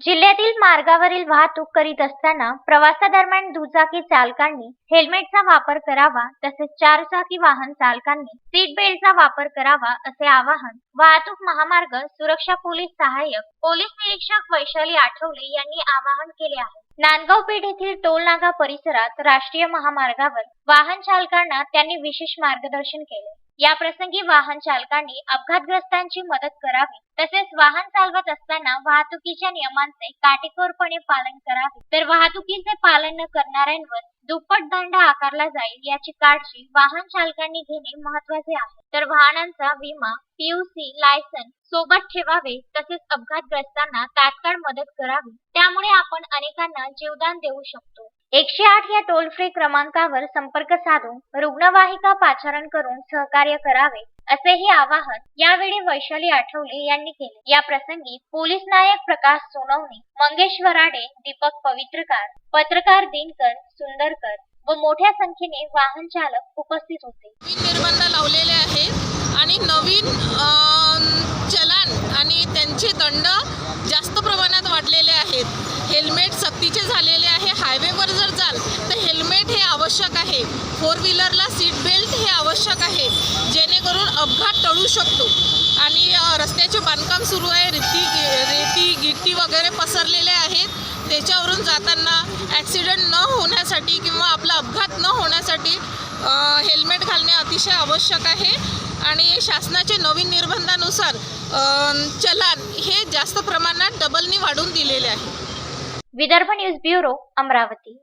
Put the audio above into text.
जिल्ह्यातील मार्गावरील वाहतूक करीत असताना प्रवासादरम्यान दुचाकी चालकांनी हेल्मेटचा वापर करावा तसेच चारचाकी वाहन चालकांनी सीट बेल्टचा वापर करावा असे आवाहन वाहतूक महामार्ग सुरक्षा पोलीस सहाय्यक पोलीस निरीक्षक वैशाली आठवले यांनी आवाहन केले आहे. नांदगाव पेठ येथील टोलनागा परिसरात राष्ट्रीय महामार्गावर वाहन चालकांना त्यांनी विशेष मार्गदर्शन केले. या प्रसंगी वाहन चालकांनी अपघातग्रस्तांची मदत करावी. तसेच वाहन चालवत असताना वाहतुकीच्या नियमांचे काटेकोरपणे पालन करावे. तर वाहतुकीचे पालन न करणाऱ्यांवर दुप्पट दंड आकारला जाईल याची काळजी वाहन चालकांनी घेणे महत्त्वाचे आहे. तर वाहनांचा विमा पीयूसी लायसन सोबत ठेवावे तसेच अपघातग्रस्तांना तात्काळ मदत करावी. त्यामुळे आपण अनेकांना जीवदान देऊ शकतो. एकशे आठ या टोल फ्री क्रमांकावर संपर्क साधून रुग्णवाहिका पाचारण करून सहकार्य करावे असेही आवाहन यावेळी वैशाली आठवले यांनी केले. या प्रसंगी पोलीस नायक प्रकाश सोनवणे मंगेश वराडे दीपक पवित्रकार पत्रकार दिनकर सुंदरकर व मोठ्या संख्येने वाहन चालक उपस्थित होते. निर्बंध लावलेले आहेत आणि नवीन अम, चलान आणि त्यांचे दंड जास्त प्रमाणात वाढलेले आहेत हेल्मेट सक्तीचे झालेले आहे हायवेवर जर जाल तर हेल्मेट हे आवश्यक आहे. फोर व्हीलरला सीट बेल्ट हे आवश्यक आहे. जेणेकरून अपघात टळू शकतो. आणि रस्त्याचे बांधकाम सुरू आहे. रेती रेती गिट्टी वगैरे पसरलेले आहेत. त्याच्यावरून जाताना ॲक्सिडेंट न होण्यासाठी किंवा आपला अपघात न होण्यासाठी हेल्मेट घालणे अतिशय आवश्यक आहे. आणि शासनाचे नवीन निर्बंधानुसार चलान हे जास्त प्रमाणात डबलनी वाढून दिलेले आहे. Vidarbha news bureau Amravati.